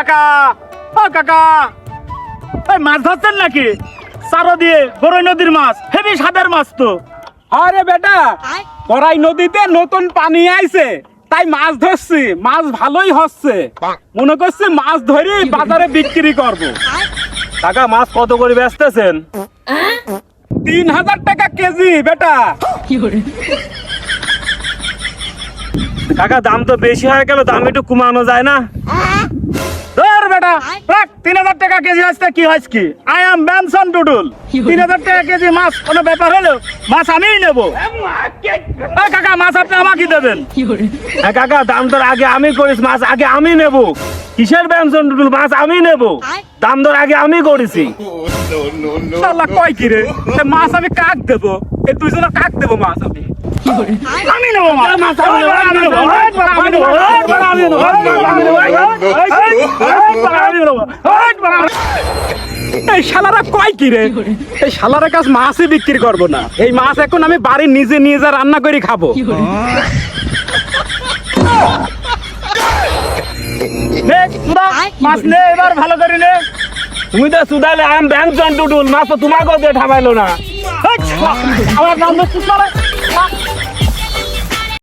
কাকা। ও কাকা। এই মাছ ধরছেন নাকি? সারো দিয়ে বড়ই নদীর মাছ হেবি সাদের মাছ তো। আরে বেটা নদীতে নতুন পানি আইছে তাই মাছ ধরছি মাছ ভালোই হচ্ছে। মনে করছি মাছ ধরি বাজারে বিক্রি করব। কাকা মাছ কত করে বেচতেছেন? তিন হাজার টাকা কেজি বেটা। কাকা দাম তো বেশি হয়ে গেল দাম একটু কমানো যায় না? তিন হাজার টাকা কেজি আসতে কি হয়েছে কি? আই এম ব্যানসন টুডুল তিন হাজার টাকা কেজি মাছ, কোনো ব্যাপার হলো মাছ আমিই নেব। কাকা, মাছ আপনি আমাকে দেবেন। হ্যাঁ কাকা, দাম দর আগে আমি করিস, মাছ আগে আমি নেব। কিসের ব্যঞ্জন টুটুল মাছ আমি নেব। দাম দর আগে আমি করেছি। কয় কি রে? মাছ আমি কাক দেবো? এই দুইজনের কাক দেবো মাছ আমি? আমি নেব মাছ। আমি নেব আমি নেব। আমি আমি আমি আমি এই শালারা কয় কি রে? এই শালারা মাছই বিক্রি করব না। এই মাছ এখন আমি বাড়ি নিজে নিয়ে যা রান্না করে খাব। মাছ নে, এবার ভালো করে নে। তুমি তো সুদালে আই এম ব্যঞ্জন টুটুল মাছ তো তোমাকেও দিয়ে ঠাবাইলো না। আমার নাম তো সুদা রে।